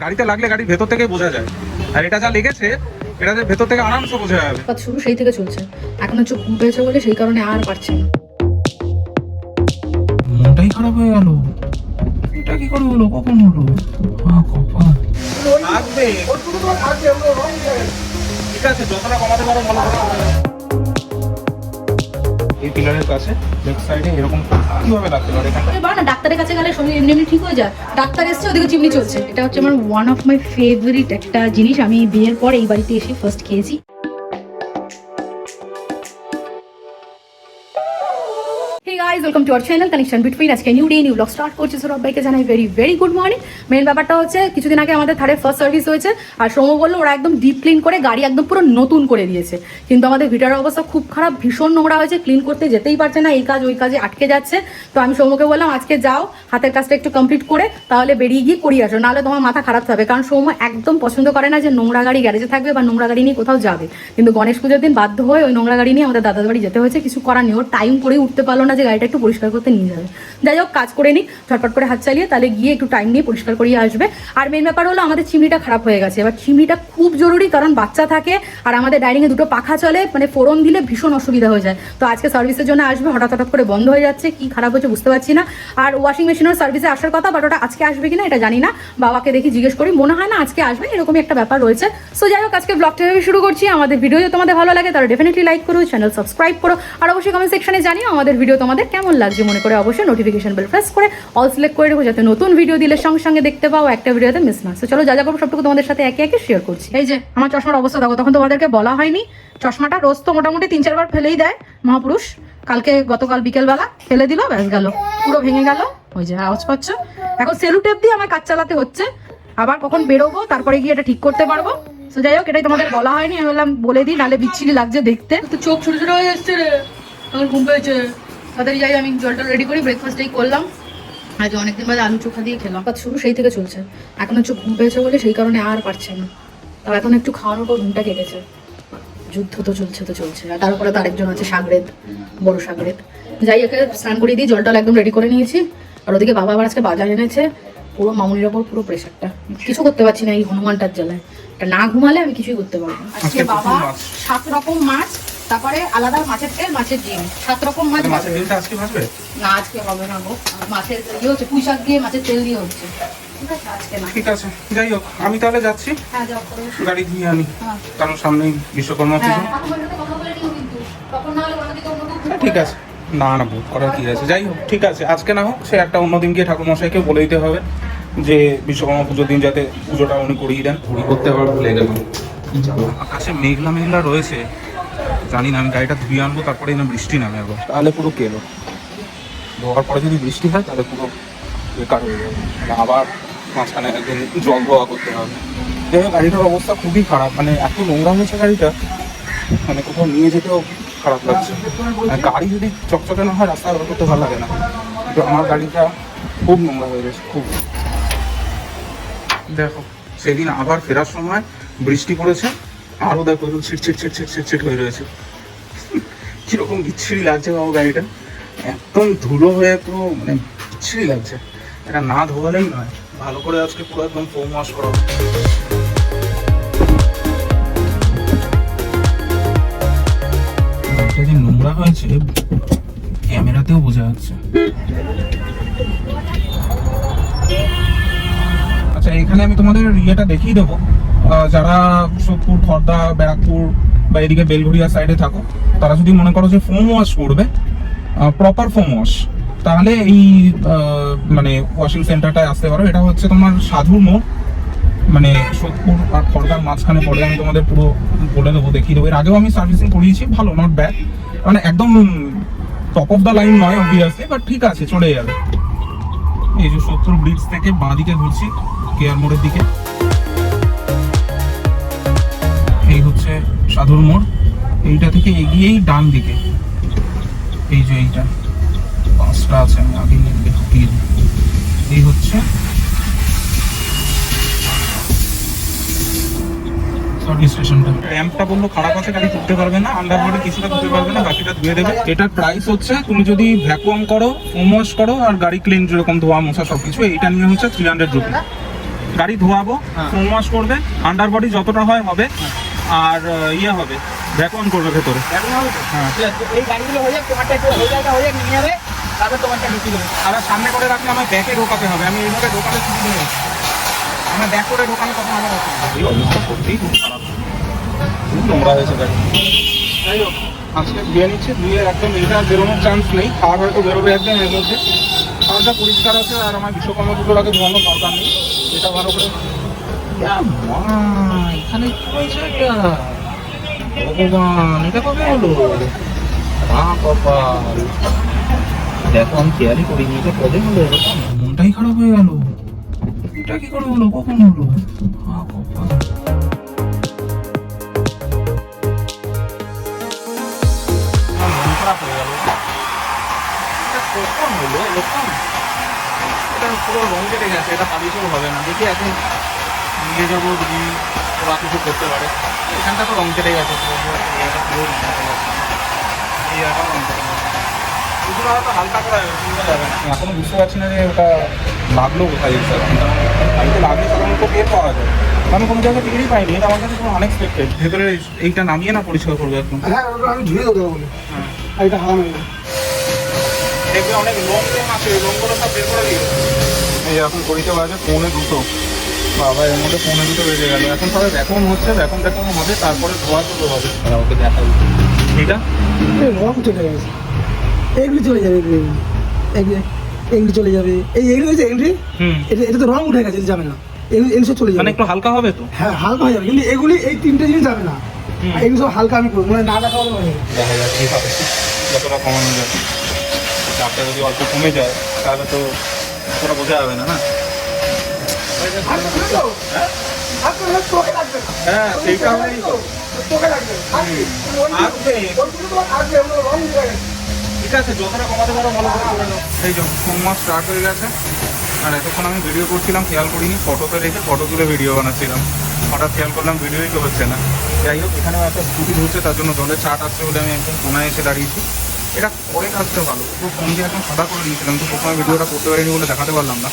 গাড়িতে লাগলে গাড়ির ভেতর থেকে বোঝা যায়। আর এটা যা লেগেছে এটা যে ভেতর থেকে আরামসে বোঝা যাবে। কাজ শুরু সেই থেকে চলছে। এখন হচ্ছে ঘুম পেয়েছে বলে সেই কারণে আর পারছে না। মনটাই খারাপ হয়ে গেল। এটা কি করে হলো? কখন হলো? আহ, কপাল। থাকবে। ঠিক আছে যতটা কমাতে পারো ভালো করে এই পিলারের কাছে লেফট সাইডে এরকম কীভাবে লাগতে পারে এখানে ডাক্তারের কাছে গেলে শরীর এমনি এমনি ঠিক হয়ে যায়। ডাক্তার এসছে, ওদিকে চিমনি চলছে। এটা হচ্ছে আমার ওয়ান অফ মাই ফেভারিট একটা জিনিস। আমি বিয়ের পর এই বাড়িতে এসে ফার্স্ট খেয়েছি। Hey guys welcome to our channel connection between আজকে new day new vlog start করছে। সৌরভ ভাইকে জানাই very very good morning main ব্যাপারটা হচ্ছে, কিছুদিন আগে আমাদের থারে ফার্স্ট সার্ভিস হয়েছে, আর সৌম্য বলল, ওরা একদম ডিপ ক্লিন করে গাড়ি একদম পুরো নতুন করে দিয়েছে। কিন্তু আমাদের ভিটার অবস্থা খুব খারাপ, ভীষণ নোংরা হয়েছে ক্লিন করতে যেতেই পারছে না, এই কাজ, ওই কাজে আটকে যাচ্ছে। তো আমি সৌম্যকে বললাম, আজকে যাও, হাতের কাজটা একটু কমপ্লিট করে, তাহলে বেরিয়ে গিয়ে করিয়ে আসো, নাহলে তোমার মাথা খারাপ থাকবে। কারণ সৌম্য একদম পছন্দ করে না যে নোংরা গাড়ি গ্যারেজে থাকবে বা নোংরা গাড়ি নিয়ে কোথাও যাবে। কিন্তু গণেশ পুজোর দিন বাধ্য হয়ে ওই নোংরা গাড়ি নিয়ে আমাদের দাদার বাড়ি যেতে হয়েছে, কিছু করার নেই। ওর টাইম করে উঠতে পারল না যে গাড়িটা একটু পরিষ্কার করতে নিয়ে যাবে। যাই হোক, কাজ করে নিই ঝটপট করে হাত চালিয়ে, তাহলে গিয়ে একটু টাইম নিয়ে পরিষ্কার করিয়ে আসবে। আর মেন ব্যাপার হলো আমাদের চিমনিটা খারাপ হয়ে গেছে। এবার চিমনিটা খুব জরুরি, কারণ বাচ্চা থাকে আর আমাদের ডাইনিংয়ে দুটো পাখা চলে মানে ফোড়ন দিলে ভীষণ অসুবিধা হয়ে যায়। তো আজকে সার্ভিসের জন্য আসবে, হঠাৎ হঠাৎ করে বন্ধ হয়ে যাচ্ছে, কি খারাপ হচ্ছে বুঝতে পারছি না। আর ওয়াশিং মেশিনের সার্ভিসে আসার কথা বাট ওটা আজকে আসবে কিনা এটা জানি না। বাবাকে দেখি জিজ্ঞেস করি, মনে হয় না আজকে আসবে, এরকমই একটা ব্যাপার রয়েছে। সো যাই হোক, আজকে ব্লগটা শুরু করছি। আমাদের ভিডিও যদি তোমাদের ভালো লাগে, তাহলে ডেফিনেটলি লাইক করো চ্যানেল সাবস্ক্রাইব করো। আর অবশ্যই কমেন্ট সেকশনে জানিও আমাদের ভিডিও তোমাদের কেমন লাগছে মনে করে অবশ্যই নোটিফিকেশন বেল প্রেস করে অল সিলেক্ট করে রেখো, যাতে নতুন ভিডিও দিলে সঙ্গে সঙ্গে দেখতে পাও, একটা ভিডিওতে মিস না। চলো যা যা করব, সবটুকু তোমাদের সাথে একে একে শেয়ার করছি। এই যে, আমার চশমার অবস্থা দেখো, তখন তোমাদেরকে বলা হয়নি। চশমাটা রোজ তো মোটামুটি তিন চারবার ফেলেই দেয় মহাপুরুষ। কালকে গতকাল বিকেলবেলা ফেলে দিল, ব্যাস গেল। পুরো ভেঙে গেল। ওই যে, আওয়াজ পাচ্ছ। এখন সেলু টেপ দিয়ে আমার কাজ চালাতে হচ্ছে। আবার কখন বেরোবো, তারপরে গিয়ে এটা ঠিক করতে পারব। তো যাই হোক, এটাই তোমাদের বলা হয়নি। আমি বললাম, বলে দিই, নাহলে বিচ্ছিরি লাগছে দেখতে। তো চোখ ছোট ছোট হয়ে যাচ্ছে রে। আমার ঘুম পেয়েছে। তাড়াতাড়ি যাই আমি জলটা রেডি করি ব্রেকফাস্টটাই করলাম। আজ অনেকদিন বাদে আলু চোখা দিয়ে খেলাম। কাজ শুরু সেই থেকে চলছে। এখন হচ্ছে ঘুম পেয়েছে বলে সেই কারণে আর পারছে না। তাও এখন একটু খাওয়ানোর পর ঘুমটা কেটেছে। যুদ্ধ তো চলছে তো চলছে। আর তার উপরে তো আরেকজন আছে সাগরেদ বড় সাগরেদ। যাই একে স্নান করিয়ে দিই জলটা একদম রেডি করে নিয়েছি। আর ওদিকে বাবা আবার আজকে বাজার এনেছে। পুরো মামুনির ওপর পুরো প্রেশারটা কিছু করতে পারছি না এই হনুমানটার জ্বালায়। এটা না ঘুমালে আমি কিছুই করতে পারব আজকে বাবা সাত রকম মাছ তারপরে আলাদা মাছের তেল মাছের ডিম। সাত রকম মাছ আচ্ছা, মাছের ডিমটা আজকে ভাসবে না আজকে হবে না গো। মাছের ইয়ে হচ্ছে পুঁই শাক দিয়ে মাছের তেল দিয়ে হচ্ছে। ঠিক আছে আজকে না। ঠিক আছে যাই হোক আমি তাহলে যাচ্ছি। হ্যাঁ গাড়ি ধুয়ে আনি। হ্যাঁ। কারণ সামনেই বিশ্বকর্মা পুজো। হ্যাঁ ঠিক আছে। না না বুক করার কি আছে? যাই হোক ঠিক আছে আজকে না হোক সে একটা অন্য দিন গিয়ে ঠাকুর মশাইকে বলে দিতে হবে যে বিশ্বকর্মা পুজোর দিন যাতে পুজোটা উনি করিয়ে দেন। করতে আবার ভুলে আকাশে মেঘলা মেঘলা রয়েছে। জানি না আমি গাড়িটা ধুয়ে আনব তারপরে না বৃষ্টি নামে আবার তাহলে পুরো কেলো ধোয়ার পরে যদি বৃষ্টি হয় তাহলে পুরো বেকার হয়ে যাবে। মানে আবার মাঝখানে একদিন জল ধোয়া করতে হবে। যাই হোক গাড়িটার অবস্থা খুবই খারাপ। মানে এত নোংরা হয়েছে গাড়িটা মানে কোথাও নিয়ে যেতেও খারাপ লাগছে। গাড়ি যদি চকচকে না হয় রাস্তা বের করতে ভালো লাগে না। কিন্তু আমার গাড়িটা খুব নোংরা হয়ে গেছে খুব। দেখো সেদিন আবার ফেরার সময় বৃষ্টি পড়েছে আরও দেখো একদম ছিট ছিট ছিট হয়ে রয়েছে। কীরকম বিচ্ছিরি লাগছে বাবু গাড়িটা। একদম ধুলো হয়ে পুরো মানে বিচ্ছিরি লাগছে। এটা না ধোয়ালেই নয়। ভালো করে আজকে পুরো একদম ফোম ওয়াশ করা। গাড়িটা যে নোংরা হয়েছে, ক্যামেরাতেও বোঝা যাচ্ছে। আচ্ছা এখানে আমি তোমাদের ইয়েটা দেখিয়ে দেবো। যারা সোদপুর, খর্দা, ব্যারাকপুর বা এদিকে বেলঘড়িয়া সাইডে থাকো, তারা যদি মনে করো যে ফোম ওয়াশ করবে প্রপার ফোম ওয়াশ তাহলে এই মানে ওয়াশিং সেন্টারটায় আসতে পারো। এটা হচ্ছে তোমার সাধুর মোড়। মানে সোদপুর আর খড়দার মাঝখানে পড়ে, আমি তোমাদের পুরো বলে দেবো, দেখিয়ে দেবো। এর আগেও আমি সার্ভিসিং করিয়েছি, ভালো নট ব্যাড মানে একদম টপ অফ দ্য লাইন নয় অবভিয়াসলি বাট ঠিক আছে, চলে যাবে। এই যে সত্তর ব্রিজ থেকে বাঁ দিকে ঘুরছি কেয়ার মোড়ের দিকে? সাধুর মোড়। এইটা থেকে এগিয়েই ডান দিকে। এই যে এইটা। পাঁচটা আছে আমি আগে দেখিয়ে এই হচ্ছে সার্ভিস স্টেশনটা র্যাম্পটা বলল খারাপ আছে গাড়ি তুলতে পারবে না আন্ডারবডি কিছুটা তুলতে পারবে না বাকিটা ধুয়ে দেবে। এটার প্রাইস হচ্ছে তুমি যদি ভ্যাকুয়াম করো করো আর গাড়ি ক্লিন যেরকম ধোয়া মোছা সবকিছু এইটা নিয়ে হচ্ছে থ্রি হান্ড্রেড রুপি গাড়ি ধোয়াবো হ্যাঁ। ওয়াশ করবে আন্ডার বডি যতটা হয় হবে। আর ইয়ে হবে ভ্যাকুয়াম করবে ভেতরে। হ্যাঁ। ঠিক আছে, এই গাড়িগুলো হয়ে যাক তোমারটা একটু হয়ে যাক হয়ে যাক নিয়ে যাবে তারপর তোমারটা ঢুকিয়ে দেবে। আর সামনে করে রাখলে আমার ব্যাকে ঢোকাতে হবে আমি এইভাবে ঢোকাতে সুবিধা নেই। আমার ব্যাক করে ঢোকানো তখন আমার অসুবিধা অবস্থা সত্যিই খুব খারাপ। খুব নোংরা হয়েছে গাড়ি। যাই হোক আজকে ধুয়ে নিচ্ছে ধুয়ে একদম এটা বেরোনোর চান্স নেই খাওয়ার হয়তো বেরোবে একদম এর মধ্যে। খাওয়াটা পরিষ্কার আছে আর আমার বিশ্বকর্মা পুজোর আগে ধোয়ানোর দরকার নেই এটা ভালো করে এখানে এটা ভগবান এটা কবে হলো মা কপাল দেখো আমি কেয়ারই করিনি এটা কবে হলো? মনটাই খারাপ হয়ে গেল এটা কি করে হলো কখন হলো। মন খারাপ হয়ে গেল এটা কখন হলো এরকম পুরো রং কেটে গেছে এটা পালিশেও হবে না দেখি এখন নিয়ে যাব যদি ওরা কিছু করতে পারে। এখানটা তো চিনতে না এখনও বুঝতে পারছি না যে ওটা লাগল কোথায় এক্সাক্ট আমি তো লাগলে সাধারণত টের পাওয়া যায়। আমি কোনো জায়গায় টিকিটই পাইনি এটা আমার কাছে কোনো আনএক্সপেক্টেড ভেতরে এইটা নামিয়ে না পরিষ্কার করবে একদম। হ্যাঁ আমি ধুয়ে দেবো বলে। আর এটা হারাম হয়ে গেছে। দেখবে অনেক লোম টোম আছে ওই লোমগুলো সব বের করে দিও এই এখন করিতে বাজে পৌনে দুটো। বাবা এর মধ্যে পৌনে দুটো বেজে গেল। এখন সবাই ভ্যাকুম হচ্ছে ভ্যাকুম ট্যাকুম হবে তারপরে ধোয়া তুলো হবে। আর ওকে দেখাই এটা এই রং চলে গেছে এগুলি চলে যাবে এগুলি। এগুলি এগুলি চলে যাবে। এই এগুলি হয়েছে এগুলি? হুম। এটা এটা তো রং উঠে গেছে যাবে না। এগুলি এগুলি সব চলে মানে যাবে একটু হালকা হবে তো? হ্যাঁ হালকা হয়ে যাবে কিন্তু এগুলি এই তিনটে জিনিস যাবে না। এগুলি সব হালকা আমি করব মানে না দেখা হয়ে দেখা যাক কি হবে যতটা কমানো যায়। চাপটা যদি অল্প কমে যায় তাহলে তো ওটা বোঝা যাবে না না? হ্যাঁ গেছে। ঠিক আছে যতটা কমাতে পারো ভালো করে করে দাও এই যে সোমবার স্টার্ট হয়ে গেছে। আর এতক্ষণ আমি ভিডিও করছিলাম খেয়াল করিনি ফটোতে রেখে ফটো তুলে ভিডিও বানাচ্ছিলাম। হঠাৎ খেয়াল করলাম ভিডিওই তো হচ্ছে না। যাই হোক এখানেও একটা স্কুটি ধরছে তার জন্য জলের ছাট আসছে বলে আমি একদম কোনায় এসে দাঁড়িয়েছি। এটা পরে কাজটা ভালো। পুরো ফোন দিয়ে একদম সাদা করে দিয়েছিলাম তো প্রথমে ভিডিওটা করতে পারিনি বলে দেখাতে পারলাম না।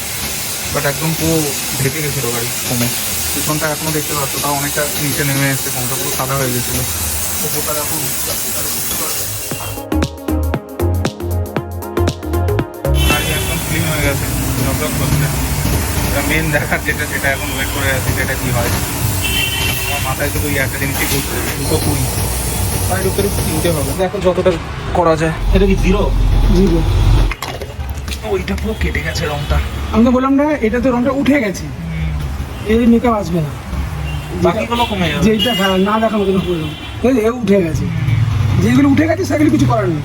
বাট একদম পুরো ঢেকে গেছিল গাড়ি ফোনে পিছনটা এখনও দেখতে পাচ্ছ তাও অনেকটা নিচে নেমে এসছে ফোনটা পুরো সাদা হয়ে গেছিল। ওপরটা এখন গাড়ি একদম ক্লিন হয়ে গেছে ঝকঝক করছে। মেন দেখার যেটা সেটা এখন ওয়েট করে আছি যেটা কি হয়। আমার মাথায় শুধু এই একটা জিনিসই ঘুরছে দুটো কুড়ি। গাড়ির উপরে কিনতে হবে। দেখো যতটা করা যায়। এটা কি জিরো জি গো। ওইটা পুরো কেটে গেছে রংটা। আমি তো বললাম না এটা তো রংটা উঠে গেছে। এই মেকআপ আসবে না। বাকিগুলো কমে যাবে? যেটা হ্যাঁ, না দেখানো কোনো এ উঠে গেছে। যেগুলো উঠে গেছে সেগুলো কিছু করার নেই।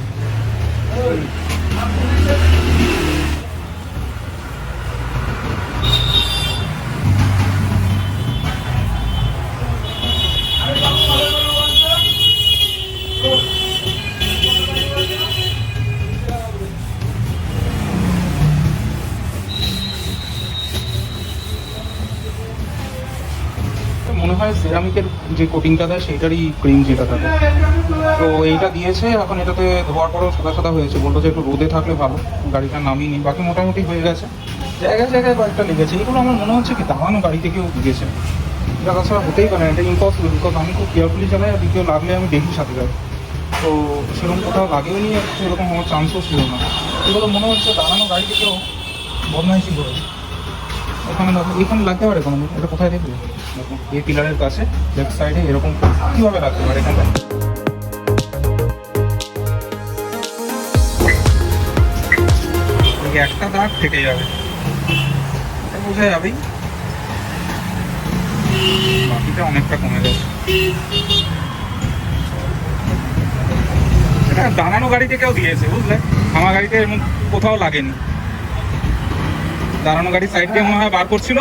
সেরামিকের যে কোটিংটা দেয় সেইটারই ক্রিম যেটা থাকে। তো এইটা দিয়েছে, এখন এটাতে ধোয়ার পরেও সাদা সাদা হয়েছে। বলল যে একটু রোদে থাকলে ভালো, গাড়িটা নামিয়ে নি বাকি মোটামুটি হয়ে গেছে। জায়গায় জায়গায় কয়েকটা লেগেছে। এগুলো আমার মনে হচ্ছে কি দাঁড়ানো গাড়ি থেকেও দিয়েছে। এটা তাছাড়া হতেই পারে, এটা ইম্পসিবল বিকজ আমি খুব কেয়ারফুলি চালাই, আর দ্বিতীয় লাগলে আমি দেখি সাথে সাথে তো সেরকম কোথাও লাগেও নি, সেরকম হওয়ার চান্সও ছিল না। এগুলো মনে হচ্ছে দাঁড়ানো গাড়ি থেকেও বদমাইশি করেছে ওখানে এখানে লাগতে পারে কোনো এটা কোথায় দেখবে? দেখো এই পিলারের কাছে লেফট সাইডে এরকম কীভাবে লাগতে পারে এখানটা? একটা দাগ থেকে যাবে। এটা বোঝা যাবেই। বাকিটা অনেকটা কমে গেছে। এটা দাঁড়ানো গাড়িতে কেউ দিয়েছে, বুঝলে? আমার গাড়িতে এরকম কোথাও লাগেনি। দাঁড়ানো গাড়ি সাইড দিয়ে মনে হয় বার করছিল।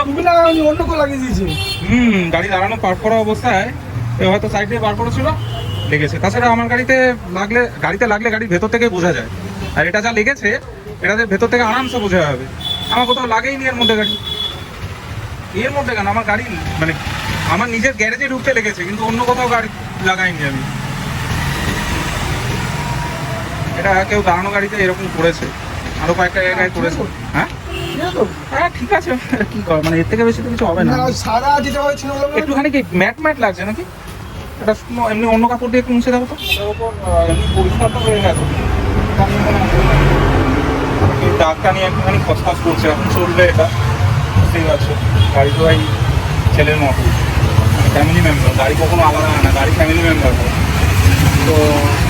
অন্য কেউ লাগিয়ে দিয়েছি। হুম গাড়ি দাঁড়ানো পার্ক করা অবস্থায় হয়তো সাইড দিয়ে বার করেছিল লেগেছে। তাছাড়া আমার গাড়িতে লাগলে গাড়িতে লাগলে গাড়ির ভেতর থেকে বোঝা যায়। আর এটা যা লেগেছে এটাতে ভেতর থেকে আরামসে বোঝা যাবে। আমার কোথাও লাগেইনি এর মধ্যে গাড়ি। এর মধ্যে কেন? আমার গাড়ি মানে আমার নিজের গ্যারেজে ঢুকতে লেগেছে কিন্তু অন্য কোথাও গাড়ি লাগাইনি আমি। এটা কেউ দাঁড়ানো গাড়িতে এরকম করেছে। আরও কয়েকটা জায়গায় করেছে। হ্যাঁ? আছে তো হ্যাঁ ঠিক আছে। কি কর মানে এর থেকে বেশি তো কিছু হবে না। সাদা যেটা হয়েছিল একটুখানি কি ম্যাট ম্যাট লাগছে নাকি? এটা এমনি অন্য কাপড় দিয়ে একটু মুছে দেবো তো। পরিষ্কার তো হয়ে গেছে। অসুবিধা দাগটা নিয়ে একটুখানি খসখস করছে এখন চলবে এটা। ঠিক আছে গাড়ি তো ভাই ছেলের মতো। ফ্যামিলি মেম্বার গাড়ি কখনো আলাদা হয় না গাড়ি ফ্যামিলি মেম্বার তো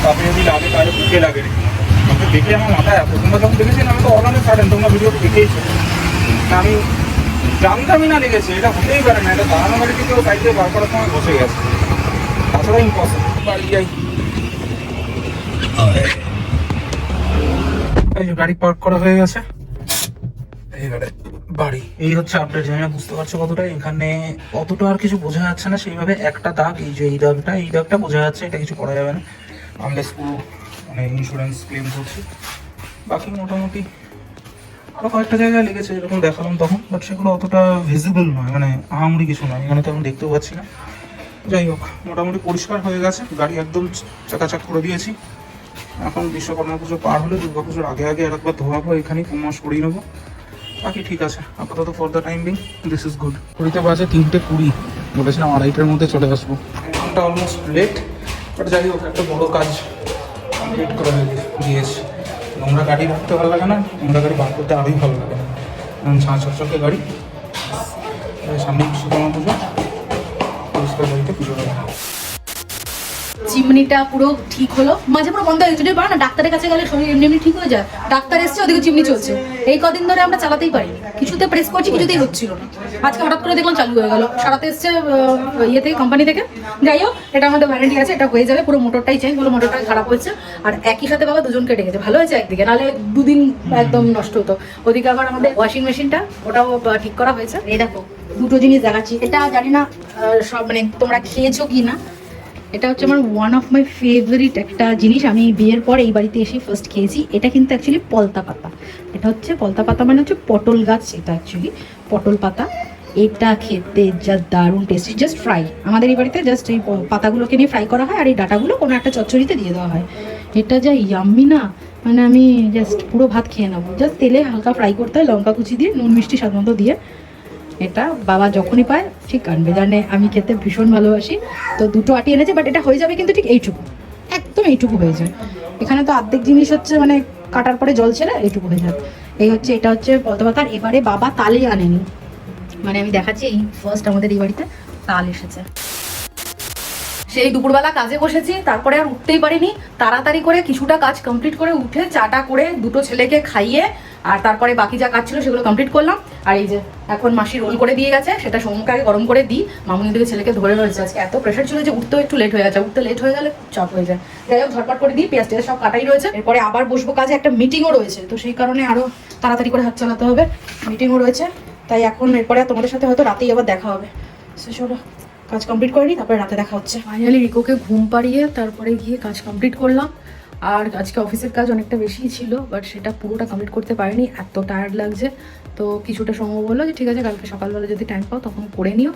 তাতে যদি লাগে তাহলে বুকে লাগে। দেখে আমার মাথায় প্রথমবার যখন দেখেছি আমি তো অনলাইনে ছাড়েন তোমরা ভিডিও দেখেইছো। আমি জানতামই না লেগেছে এটা হতেই পারে না, এটা দাঁড়ানো গাড়িতে কেউ দিয়ে বার করার সময় বসে গেছে। তাছাড়া ইম্পসিবল বাড়ি যাই। গাড়ি পার্ক করা হয়ে গেছে। বাড়ি। এই হচ্ছে বুঝতে পারছ কতটা? এখানে অতটা আর কিছু বোঝা যাচ্ছে না, সেইভাবে একটা দাগ, এই যে এই দাগটা এই দাগটা বোঝা যাচ্ছে, এটা কিছু করা যাবে না। ইন্স্যুরেন্স ক্লেম করছি। বাকি মোটামুটি আরও কয়েকটা জায়গায় লেগেছে, এরকম দেখালাম তখন বাট সেগুলো অতটা ভিজিবল নয় মানে আহামরি কিছু নয়। এখানে তো এখন দেখতেও পাচ্ছি না। যাই হোক, মোটামুটি পরিষ্কার হয়ে গেছে, গাড়ি একদম চাকাচাক করে দিয়েছি। এখন বিশ্বকর্মা পুজো পার হলে দুর্গা পুজোর আগে আগে আর একবার ধোয়াবো এখানেই মাস করিয়ে নেব। বাকি ঠিক আছে, আপাতত for the time being this is good কুড়িতে বাজে তিনটে কুড়ি, বলেছিলাম আড়াইটার মধ্যে চলে আসব। ঘণ্টা অলমোস্ট লেট বাট যাই হোক, একটা বড় কাজ কমপ্লিট করে দিয়েছি নোংরা গাড়ি রাখতে ভালো লাগে না, নোংরা গাড়ি বার করতে আরোই ভালো লাগে না। ছা চকচকে গাড়ি সামনে বিশ্বকর্মা পুজো, পরিষ্কার গাড়িতে পুজো দেবো চিমনিটা পুরো ঠিক হলো। মাঝে পুরো বন্ধ হয়ে গেছে। না, ডাক্তারের কাছে গেলে শরীর এমনি এমনি ঠিক হয়ে যায়, ডাক্তার এসছে, ওদিকে চিমনি চলছে। এই কদিন ধরে আমরা চালাতেই পারি কিছুতে প্রেস করছি, কিছুতেই হচ্ছিল না। আজকে হঠাৎ করে দেখলাম চালু হয়ে গেল। সারাতে এসছে ইয়ে থেকে কোম্পানি থেকে। যাই হোক, এটা আমাদের ওয়ারেন্টি আছে, এটা হয়ে যাবে। পুরো মোটরটাই চেঞ্জ হলো মোটরটা খারাপ হয়েছে। আর একই সাথে বাবা দুজন কেটে গেছে। ভালো হয়েছে একদিকে, নাহলে দুদিন একদম নষ্ট হতো। ওদিকে আবার আমাদের ওয়াশিং মেশিনটা ওটাও ঠিক করা হয়েছে। এই দেখো, দুটো জিনিস দেখাচ্ছি। এটা জানি না সব মানে তোমরা খেয়েছো কি না এটা হচ্ছে আমার ওয়ান অফ মাই ফেভারিট একটা জিনিস। আমি বিয়ের পর এই বাড়িতে এসে ফার্স্ট খেয়েছি। এটা কিন্তু অ্যাকচুয়ালি পলতা পাতা। এটা হচ্ছে পলতা পাতা মানে হচ্ছে পটল গাছ, এটা অ্যাকচুয়ালি পটল পাতা। এটা খেতে যা দারুণ টেস্টি জাস্ট ফ্রাই আমাদের এই বাড়িতে জাস্ট এই পাতাগুলোকে নিয়ে ফ্রাই করা হয় আর এই ডাটাগুলো কোনো একটা চচ্চড়িতে দিয়ে দেওয়া হয়। এটা যা ইয়াম্মি না। মানে আমি জাস্ট পুরো ভাত খেয়ে নেব। জাস্ট তেলে হালকা ফ্রাই করতে হয়, লঙ্কা কুচি দিয়ে, নুন মিষ্টি মতো দিয়ে। এটা বাবা যখনই পায়, ঠিক আনবে। জানে, আমি খেতে ভীষণ ভালোবাসি। তো দুটো আটি এনেছে বাট এটা হয়ে যাবে কিন্তু ঠিক এইটুকু। একদম এইটুকু হয়ে যায়। এখানে তো অর্ধেক জিনিস হচ্ছে মানে কাটার পরে জল ছেড়ে এইটুকু হয়ে যায়। এই হচ্ছে, এটা হচ্ছে পদ্মপাতার এবারে বাবা তালে আনেনি। মানে আমি দেখাচ্ছি, এই ফার্স্ট আমাদের এই বাড়িতে তাল এসেছে। সেই দুপুরবেলা কাজে বসেছি, তারপরে আর উঠতেই পারিনি। তাড়াতাড়ি করে কিছুটা কাজ কমপ্লিট করে উঠে চাটা করে দুটো ছেলেকে খাইয়ে আর তারপরে বাকি যা কাজ ছিল সেগুলো কমপ্লিট করলাম। আর এই যে এখন মাসি রোল করে দিয়ে গেছে, সেটা আগে গরম করে দিই। মামুনি দিকে ছেলেকে ধরে রয়েছে আজকে। এত প্রেশার ছিল যে উঠতেও একটু লেট হয়ে গেছে উঠতে লেট হয়ে গেলে চাপ হয়ে যায়। যাই হোক, ঝটপট করে দিই, পেঁয়াজ টেয়াজ সব কাটাই রয়েছে। এরপরে আবার বসবো কাজে, একটা মিটিংও রয়েছে। তো সেই কারণে আরও তাড়াতাড়ি করে হাত চালাতে হবে। মিটিংও রয়েছে। তাই এখন এরপরে তোমাদের সাথে হয়তো রাতেই আবার দেখা হবে। সে চলো। কাজ কমপ্লিট করে নি তারপরে রাতে দেখা হচ্ছে। ফাইনালি রিকোকে ঘুম পাড়িয়ে তারপরে গিয়ে কাজ কমপ্লিট করলাম। আর আজকে অফিসের কাজ অনেকটা বেশিই ছিল বাট সেটা পুরোটা কমপ্লিট করতে পারিনি, এত টায়ার্ড লাগছে। তো কিছুটা সময় বলল যে, ঠিক আছে, কালকে সকালবেলা যদি টাইম পাও তখন করে নিও।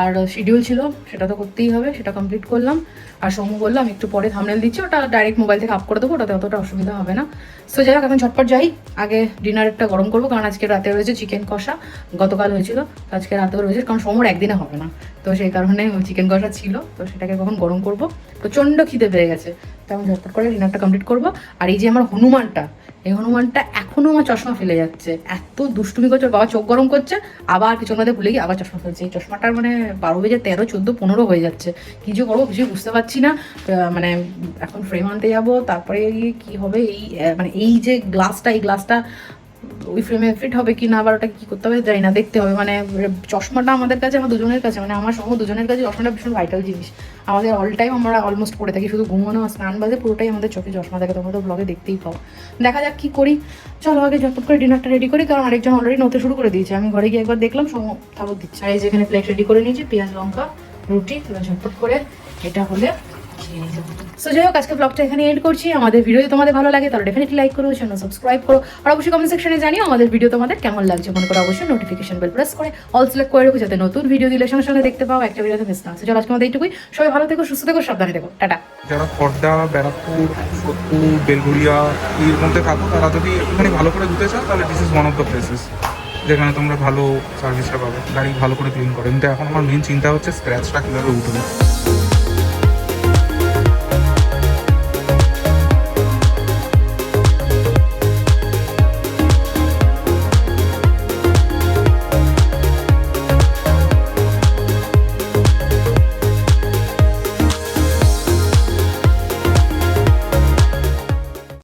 আর শিডিউল ছিল, সেটা তো করতেই হবে, সেটা কমপ্লিট করলাম। আর সৌম্য বলল, আমি একটু পরে থামনেল দিচ্ছি, ওটা ডাইরেক্ট মোবাইল থেকে আপ করে দেবো, ওটাতে অতটা অসুবিধা হবে না। সো যাই হোক, এখন ঝটপট যাই, আগে ডিনারটা গরম করব, কারণ আজকে রাতে রয়েছে চিকেন কষা, গতকাল হয়েছিল, তো আজকে রাতেও রয়েছে, কারণ সোমবার একদিনে হবে না। তো সেই কারণে চিকেন কষা ছিল, তো সেটাকে কখন গরম করব? প্রচণ্ড খিদে পেয়ে গেছে। তো আমি ঝটপট করে ডিনারটা কমপ্লিট করব। আর এই যে আমার হনুমানটা, এই হনুমানটা এখনও আমার চশমা ফেলে যাচ্ছে। এত দুষ্টুমি করছে বাবা চোখ গরম করছে, আবার কিছু মধ্যে ভুলে গিয়ে আবার চশমা ফেলছে। এই চশমাটার মানে বারো বেজে তেরো, চোদ্দ, পনেরো হয়ে যাচ্ছে। কিছু করব কিছু বুঝতে পারছি না। মানে এখন ফ্রেম আনতে যাব, তারপরে গিয়ে কি হবে? এই মানে এই যে গ্লাসটা এই গ্লাসটা ওই ফ্রেমে ফিট হবে কি না আবার ওটা কি করতে হবে জানি না, দেখতে হবে। মানে চশমাটা আমাদের কাছে, আমার দুজনের কাছে মানে আমার সঙ্গে দুজনের কাছে চশমাটা ভীষণ ভাইটাল জিনিস। আমাদের অল টাইম আমরা অলমোস্ট পড়ে থাকি, শুধু ঘুমানো আর স্নান বাজে, পুরোটাই আমাদের চোখে চশমা থাকে, তোমরা তো ব্লগে দেখতেই পাও। দেখা যাক কি করি। চলো আগে যত করে ডিনারটা রেডি করি, কারণ আরেকজন অলরেডি নতে শুরু করে দিয়েছে। আমি ঘরে গিয়ে একবার দেখলাম, সম তারপর দিচ্ছে। আর এই যেখানে প্লেট রেডি করে নিয়েছি, পেঁয়াজ লঙ্কা, রুটি ঝটপট করে, এটা হলে সো যাই হোক আজকে ব্লগটা এখানে এন্ড করছি। আমাদের ভিডিও যদি তোমাদের ভালো লাগে তাহলে ডেফিনেটলি লাইক করো চ্যানেল সাবস্ক্রাইব করো। আর অবশ্যই কমেন্ট সেকশনে জানিও আমাদের ভিডিও তোমাদের কেমন লাগছে। মনে করো অবশ্যই নোটিফিকেশন বেল প্রেস করে। অল সিলেক্ট করে রাখো যাতে নতুন ভিডিও দিলে সঙ্গে সঙ্গে দেখতে পাও। একটা ভিডিওতে মিস না। So, চলো আজকে আমাদের এইটুকুই। সবাই ভালো থেকো সুস্থ থেকো সাবধানে থেকো। টাটা। যারা খড়দা ব্যারাকপুর সোদপুর বেলগুড়িয়া এর মধ্যে থাকো তারা যদি একটুখানি ভালো করে ঘুরতে চাও তাহলে this is one of the places যেখানে তোমরা ভালো সার্ভিসটা পাবে। গাড়ি ভালো করে ক্লিন করে। কিন্তু এখন আমার মেন চিন্তা হচ্ছে স্ক্র্যাচটা কীভাবে উঠবে।